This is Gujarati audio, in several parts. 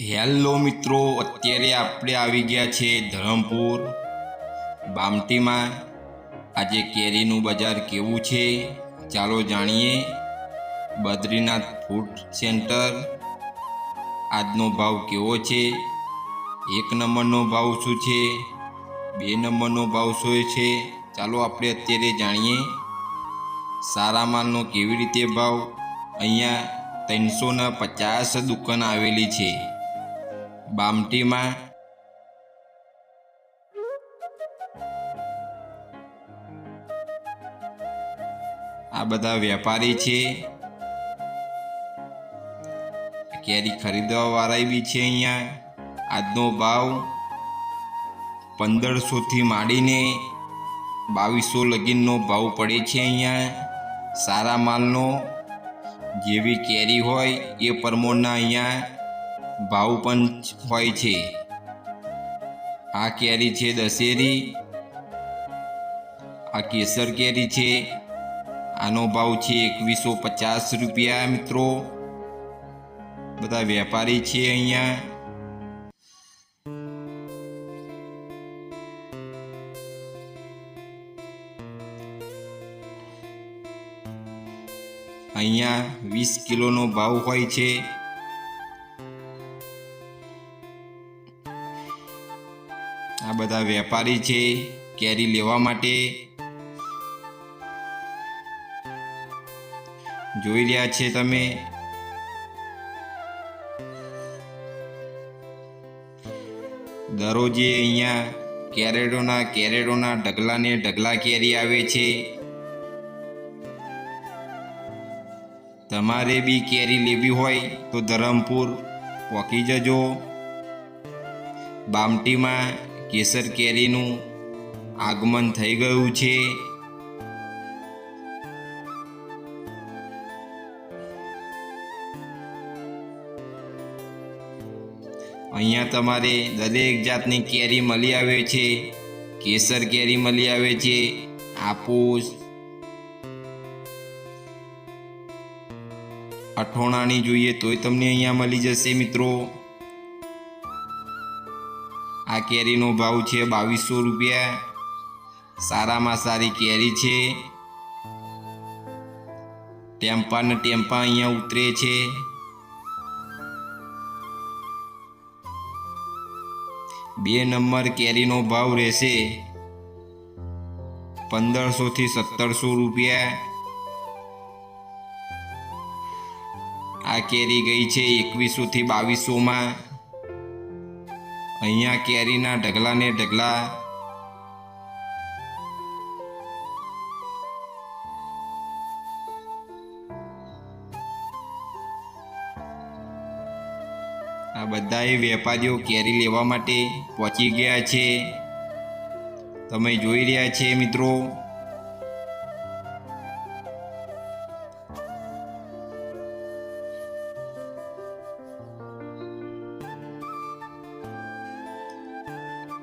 હેલો મિત્રો, અત્યારે આપણે આવી ગયા છે ધરમપુર, બામટીમાં. આજે કેરીનું બજાર કેવું છે? ચાલો જાણીએ. Badrinath food centre. આજનો ભાવ કેવો છે? એક નંબરનો ભાવ શું છે? બે નંબરનો ભાવ શું છે? ચાલો આપણે અત્યારે જાણીએ. સારા માલનો કેવી રીતે ભાવ? અહીંયા ત્રણસોના પચાસ દુકાન આવેલી છે. બામટીમાં. આ બધા વેપારી છે. કેરી ખરીદવા વાળા બી છે અહીંયા. આજનો ભાવ પંદરસો થી માંડીને બાવીસો લગીનનો ભાવ પડે છે અહીંયા. સારા માલનો, જેવી કેરી હોય એ પ્રમાણના અહીંયા ભાવ પણ હોય છે. આ કેરી છે દશેરી, આ કેસર કેરી છે, આનો ભાવ છે એકવીસો પચાસ રૂપિયા મિત્રો. બધા વેપારી છે અહીંયા. અહીંયા વીસ કિલોનો ભાવ હોય છે. બધા વેપારી છે, કેરી લેવા માટે. જોઈ રહ્યા છે તમે? દરરોજે અહીંયા કેરેટોના કેરેટોના ઢગલાને ઢગલા કેરી આવે છે. તમારે બી કેરી લેવી હોય તો ધરમપુર પહોંચી જજો. બામટીમાં કેસર કેરીનું આગમન થઈ ગયું છે. અહીંયા તમારે દરેક જાતની કેરી મળી આવે છે. કેસર કેરી મળી આવે છે આપૂસ અઠોણાની જોઈએ તોય તમને અહીંયા મળી જશે મિત્રો. આ કેરીનો ભાવ છે બાવીસો રૂપિયા. સારામાં સારી કેરી છે. ટેમ્પા ને ટેમ્પા અહીંયા ઉતરે છે. બે નંબર કેરીનો ભાવ રહેશે પંદરસો થી સત્તરસો રૂપિયા. આ કેરી ગઈ છે એકવીસો થી બાવીસોમાં. અહીંયા કેરીના ઢગલા ને ઢગલા. આ બધાએ વેપારીઓ કેરી લેવા માટે પહોંચી ગયા છે. તમે જોઈ રહ્યા છે મિત્રો.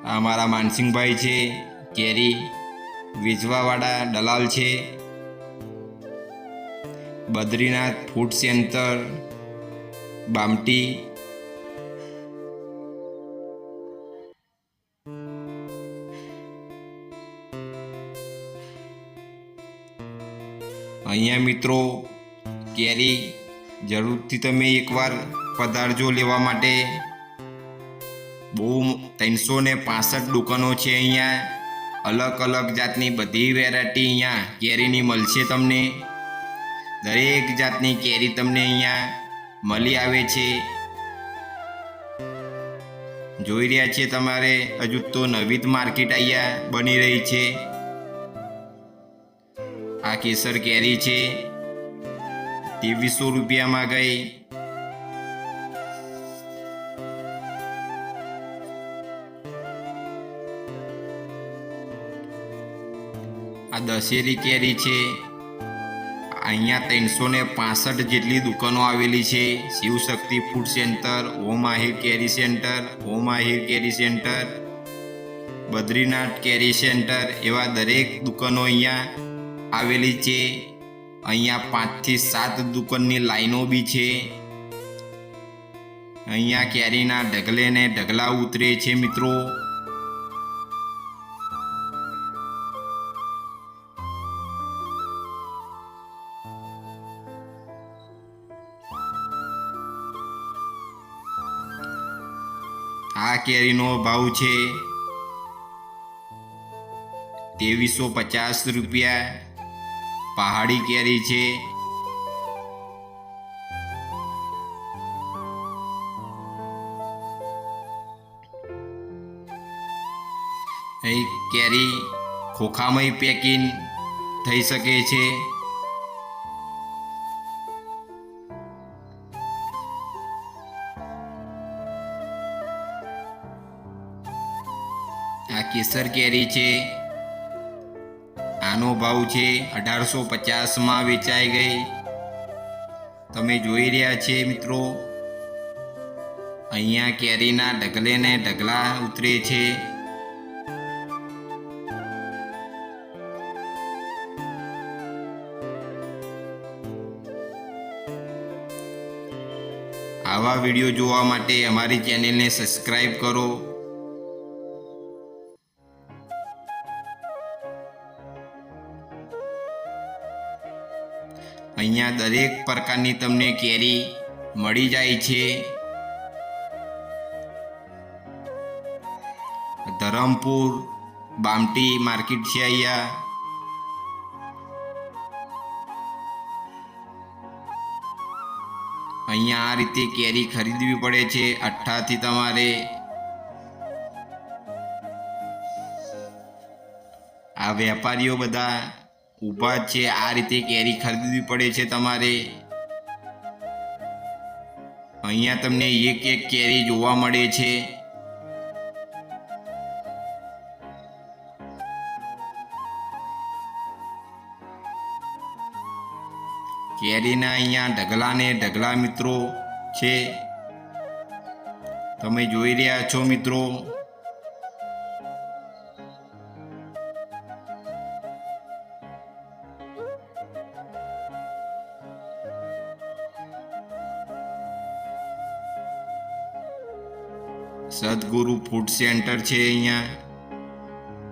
આ મારા માનસિંહભાઈ છે, કેરી વેચવાવાળા દલાલ છે, બદ્રીનાથ ફૂડ સેન્ટર, બામટી. અહીંયા મિત્રો, કેરી જરૂરથી તમે એકવાર પધારજો લેવા માટે. બહુ ત્રણસો ને પાસઠ દુકાનો છે અહીંયા. અલગ અલગ જાતની બધી વેરાયટી અહીંયા કેરીની મળશે તમને. દરેક જાતની કેરી તમને અહીંયા મળી આવે છે. જોઈ રહ્યા છે તમારે, હજુ તો નવી જ માર્કેટ અહીંયા બની રહી છે. આ કેસર કેરી છે. ત્રેવીસો રૂપિયામાં ગઈ. આ દશેરી કેરી છે. અહીંયા ત્રણસો ને પાસઠ જેટલી દુકાનો આવેલી છે. Shivshakti food centre, Om Ahir Keri centre, Om Ahir Keri centre, Badrinath Keri centre એવા દરેક દુકાનો અહીંયા આવેલી છે. અહીંયા પાંચથી સાત દુકાનની લાઈનો બી છે. અહીંયા કેરીના ઢગલે ને ઢગલા ઉતરે છે મિત્રો. કેરીનો ભાવ છે? ત્રેવીસો પચાસ રૂપિયા. પહાડી કેરી છે. અહીં કેરી ખોખામય પેકિંગ થઈ શકે છે. આ કેસર કેરી છે. આનો ભાવ છે અઢારસો પચાસમાં વેચાઈ ગઈ. તમે જોઈ રહ્યા છે મિત્રો. અહીંયા કેરીના ઢગલે ને ઢગલા ઉતરે છે. આવા વીડિયો જોવા માટે અમારી ચેનલને સબસ્ક્રાઈબ કરો. અહીંયા દરેક પ્રકારની તમને કેરી મળી જાય છે. ધરમપુર, બામટી માર્કેટ છે અહીંયા. અહીંયા આ રીતે કેરી ખરીદવી પડે છે અઠ્ઠાથી તમારે. આ વેપારીઓ બધા ઊભા છે, આ રીતે કેરી ખરીદવી પડે છે તમારે. અહીંયા તમને એક એક કેરી જોવા મળે છે. કેરીના અહીંયા ઢગલા ને ઢગલા મિત્રો છે. તમે જોઈ રહ્યા છો મિત્રો. સદગુરુ ફૂડ સેન્ટર છે અહીંયા.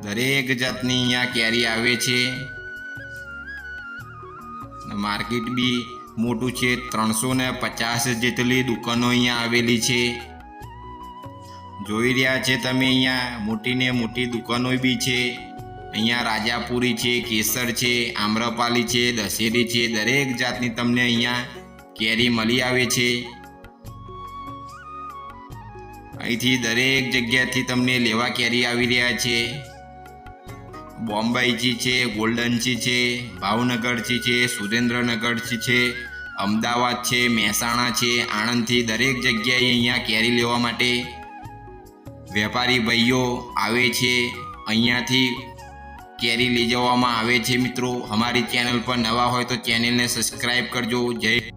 દરેક જાતની અહીંયા કેરી આવે છે. માર્કેટ બી મોટું છે. ત્રણસો ને પચાસ જેટલી દુકાનો અહીંયા આવેલી છે. જોઈ રહ્યા છે તમે અહીંયા, મોટી ને મોટી દુકાનો બી છે. અહીંયા રાજાપુરી છે, કેસર છે, આમ્રપાલી છે, દશેરી છે. દરેક જાતની તમને અહીંયા કેરી મળી આવે છે. અહીંથી દરેક જગ્યાથી તમને લેવા કેરી આવી રહ્યા છે. બોમ્બાઈજી છે ગોલ્ડનચી છે ભાવનગરજી છે, સુરેન્દ્રનગરથી છે, અમદાવાદ છે, મહેસાણા છે, આણંદથી દરેક જગ્યાએ અહીંયા કેરી લેવા માટે વેપારી ભાઈઓ આવે છે. અહીંયાથી કેરી લઈ જવામાં આવે છે મિત્રો. અમારી ચેનલ પર નવા હોય તો ચેનલને સબસ્ક્રાઈબ કરજો. જય